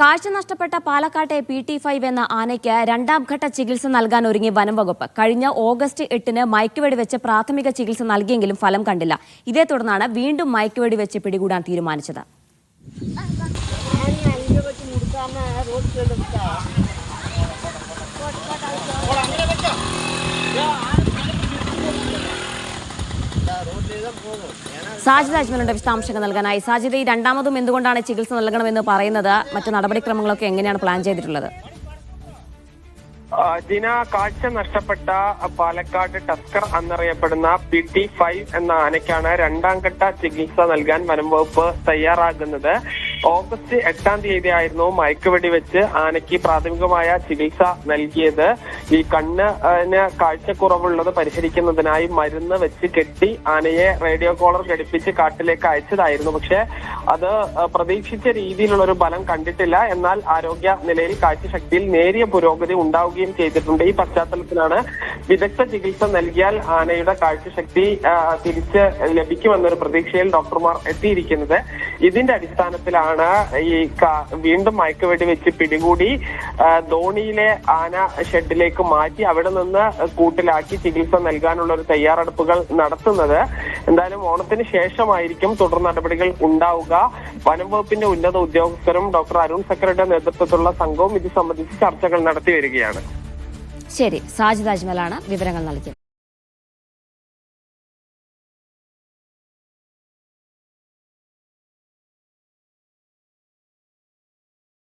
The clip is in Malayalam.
കാഴ്ച നഷ്ടപ്പെട്ട പാലക്കാട്ടെ പി ടി ഫൈവ് എന്ന ആനയ്ക്ക് രണ്ടാം ഘട്ട ചികിത്സ നൽകാൻ ഒരുങ്ങി വനം വകുപ്പ്. കഴിഞ്ഞ ഓഗസ്റ്റ് എട്ടിന് മയക്കുവെടി വെച്ച് പ്രാഥമിക ചികിത്സ നൽകിയെങ്കിലും ഫലം കണ്ടില്ല. ഇതേ തുടർന്നാണ് വീണ്ടും മയക്കുവെടി വെച്ച് പിടികൂടാൻ തീരുമാനിച്ചത്. സാജിദ അജ്മലിന്റെ വിശദാംശങ്ങൾ നൽകാനായി. സാജിദ ഈ രണ്ടാമതും എന്തുകൊണ്ടാണ് ചികിത്സ നൽകണമെന്ന് പറയുന്നത്? മറ്റു നടപടിക്രമങ്ങളൊക്കെ എങ്ങനെയാണ് പ്ലാൻ ചെയ്തിട്ടുള്ളത്? ജിന കാഴ്ച നഷ്ടപ്പെട്ട പാലക്കാട് ടസ്കർ എന്നറിയപ്പെടുന്ന പി ടി ഫൈവ് എന്ന ആനയ്ക്കാണ് രണ്ടാം ഘട്ട ചികിത്സ നൽകാൻ വനം വകുപ്പ് തയ്യാറാകുന്നത്. ഓഗസ്റ്റ് എട്ടാം തീയതി ആയിരുന്നു മയക്കുവെടി വെച്ച് ആനയ്ക്ക് പ്രാഥമികമായ ചികിത്സ നൽകിയത്. ഈ കണ്ണിന് കാഴ്ചക്കുറവുള്ളത് പരിഹരിക്കുന്നതിനായി മരുന്ന് വെച്ച് കെട്ടി ആനയെ റേഡിയോ കോളർ ഘടിപ്പിച്ച് കാട്ടിലേക്ക് അയച്ചതായിരുന്നു. പക്ഷെ അത് പ്രതീക്ഷിച്ച രീതിയിലുള്ള ഒരു ഫലം കണ്ടിട്ടില്ല. എന്നാൽ ആരോഗ്യ നിലയിൽ കാഴ്ചശക്തിയിൽ നേരിയ പുരോഗതി ഉണ്ടാവുകയും ചെയ്തിട്ടുണ്ട്. ഈ പശ്ചാത്തലത്തിലാണ് വിദഗ്ധ ചികിത്സ നൽകിയാൽ ആനയുടെ കാഴ്ചശക്തി തിരിച്ച് ലഭിക്കുമെന്നൊരു പ്രതീക്ഷയിൽ ഡോക്ടർമാർ എത്തിയിരിക്കുന്നത്. ഇതിന്റെ അടിസ്ഥാനത്തിലാണ് ഈ ക- വീണ്ടും മയക്കുവെടി വെച്ച് പിടികൂടി ധോണിയിലെ ആന ഷെഡിലേക്ക് മാറ്റി അവിടെ നിന്ന് കൂട്ടിലാക്കി ചികിത്സ നൽകാനുള്ള ഒരു തയ്യാറെടുപ്പുകൾ നടത്തുന്നത്. എന്തായാലും ഓണത്തിന് ശേഷമായിരിക്കും തുടർ നടപടികൾ ഉണ്ടാവുക. വനം വകുപ്പിന്റെ ഉന്നത ഉദ്യോഗസ്ഥരും ഡോക്ടർ അരുൺ സക്കറിന്റെ നേതൃത്വത്തിലുള്ള സംഘവും ഇത് സംബന്ധിച്ച് ചർച്ചകൾ നടത്തി വരികയാണ്. ശരി സാജിദ് അജ്മലാണ് വിവരങ്ങൾ നൽകിയത്.